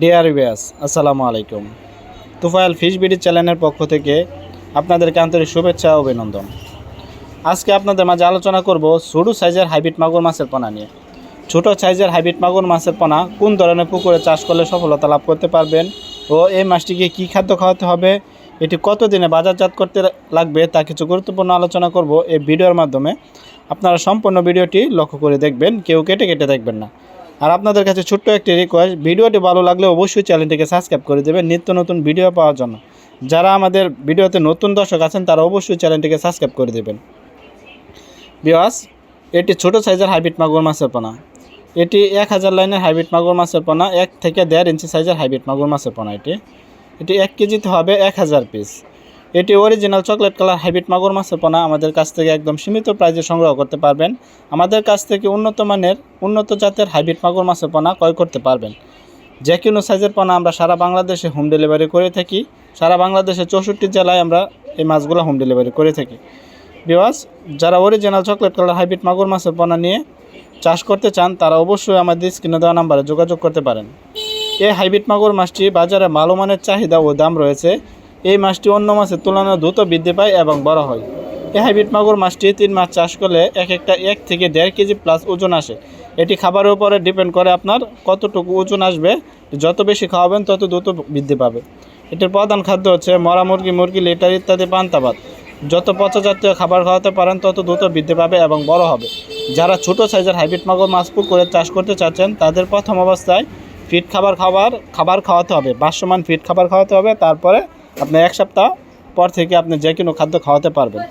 Deer ব্যাস আসসালামু আলাইকুম। তুফাইল ফিশ বিডি চ্যানেলের পক্ষ থেকে আপনাদেরকে আন্তরিক শুভেচ্ছা ও অভিনন্দন। আজকে আপনাদের মাঝে আলোচনা করব ছোটো সাইজের হাইব্রিড মাগুর মাছের পোনা নিয়ে। ছোটো সাইজের হাইব্রিড মাগুর মাছের পোনা কোন ধরনের পুকুরে চাষ করলে সফলতা লাভ করতে পারবেন ও এই মাছটিকে কী খাদ্য খাওয়াতে হবে, এটি কত দিনে বাজারজাত করতে লাগবে তা কিছু গুরুত্বপূর্ণ আলোচনা করব এই ভিডিওর মাধ্যমে। আপনারা সম্পূর্ণ ভিডিওটি লক্ষ্য করে দেখবেন, কেউ কেটে কেটে দেখবেন না। আর আপনাদের কাছে ছোট্ট একটি রিকোয়েস্ট ভিডিওটি ভালো লাগলে অবশ্যই চ্যানেলটিকে সাবস্ক্রাইব করে দেবেন নিত্য নতুন ভিডিও পাওয়ার জন্য। যারা আমাদের ভিডিওতে নতুন দর্শক আছেন, তারা অবশ্যই চ্যানেলটিকে সাবস্ক্রাইব করে দেবেন। বিওয়াস এটি ছোট সাইজের হাইব্রিড মাগুর মাছের পোনা। এটি এক হাজার লাইনের হাইব্রিড মাগুর মাছের পোনা, এক থেকে দেড় ইঞ্চি সাইজের হাইব্রিড মাগুর মাছের পোনা এটি। এটি এক কেজিতে হবে এক হাজার পিস এটি অরিজিনাল চকলেট কালার হাইব্রিড মাগুর মাছের পোনা। আমাদের কাছ থেকে একদম সীমিত প্রাইজে সংগ্রহ করতে পারবেন। আমাদের কাছ থেকে উন্নত মানের, উন্নত জাতের হাইব্রিড মাগুর মাছের পোনা ক্রয় করতে পারবেন। যে কোনো সাইজের পোনা আমরা সারা বাংলাদেশে হোম ডেলিভারি করে থাকি। সারা বাংলাদেশে চৌষট্টি জেলায় আমরা এই মাছগুলো হোম ডেলিভারি করে থাকি। বিওয়াস যারা অরিজিনাল চকলেট কালার হাইব্রিড মাগুর মাছের পোনা নিয়ে চাষ করতে চান, তারা অবশ্যই আমাদের স্ক্রিনে দেওয়া নাম্বারে যোগাযোগ করতে পারেন। এই হাইব্রিড মাগুর মাছটি বাজারে ভালো মানের চাহিদা ও দাম রয়েছে। এই মাছটি অন্য মাছের তুলনায় দ্রুত বৃদ্ধি পায় এবং বড় হয়। এই হাইব্রিড মাগুর মাছটি তিন মাস চাষ করলে এক একটা এক থেকে দেড় কেজি প্লাস ওজন আসে। এটি খাবারের উপরে ডিপেন্ড করে আপনার কতটুকু ওজন আসবে, যত বেশি খাওয়াবেন তত দ্রুত বৃদ্ধি পাবে। এটির প্রধান খাদ্য হচ্ছে মরা মুরগি মুরগি, লিটার ইত্যাদি পান্তাবাদ যত পচা জাতীয় খাবার খাওয়াতে পারেন, তত দ্রুত বৃদ্ধি পাবে এবং বড় হবে। যারা ছোট সাইজের হাইব্রিড মাগুর মাছ পুকুরে চাষ করতে চাচ্ছেন, তাদের প্রথম অবস্থায় ফিট খাবার খাবার খাবার খাওয়াতে হবে। বাসমান ফিট খাবার খাওয়াতে হবে, তারপরে আপনি এক সপ্তাহ পর থেকে আপনি যে কোনো খাদ্য খাওয়াতে পারবেন।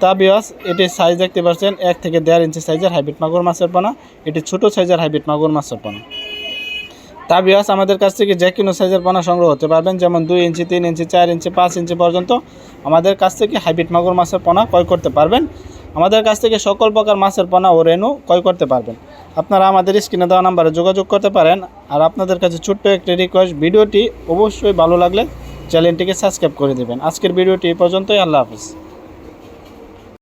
তা বিয়াস এটির সাইজ দেখতে পাচ্ছেন, এক থেকে দেড় ইঞ্চি সাইজের হাইব্রিড মাগুর মাছের পানা। এটি ছোটো সাইজের হাইব্রিড মাগুর মাছের পোনা। তা বিয়াস আমাদের কাছ থেকে যে কোনো সাইজের পোনা সংগ্রহ করতে পারবেন, যেমন দুই ইঞ্চি তিন ইঞ্চি চার ইঞ্চি পাঁচ ইঞ্চি পর্যন্ত। আমাদের কাছ থেকে হাইব্রিড মাগুর মাছের পোনা ক্রয় করতে পারবেন। আমাদের কাছ থেকে সকল প্রকার মাছের পোনা ও রেনু ক্রয় করতে পারবেন। আপনারা আমাদের স্ক্রিনে দেওয়া নাম্বারে যোগাযোগ করতে পারেন। আর আপনাদের কাছে ছোট্ট একটি রিকোয়েস্ট ভিডিওটি অবশ্যই ভালো লাগলে চ্যানেলটিকে সাবস্ক্রাইব করে দেবেন। আজকের ভিডিওটি এই পর্যন্তই। আল্লাহ হাফিজ।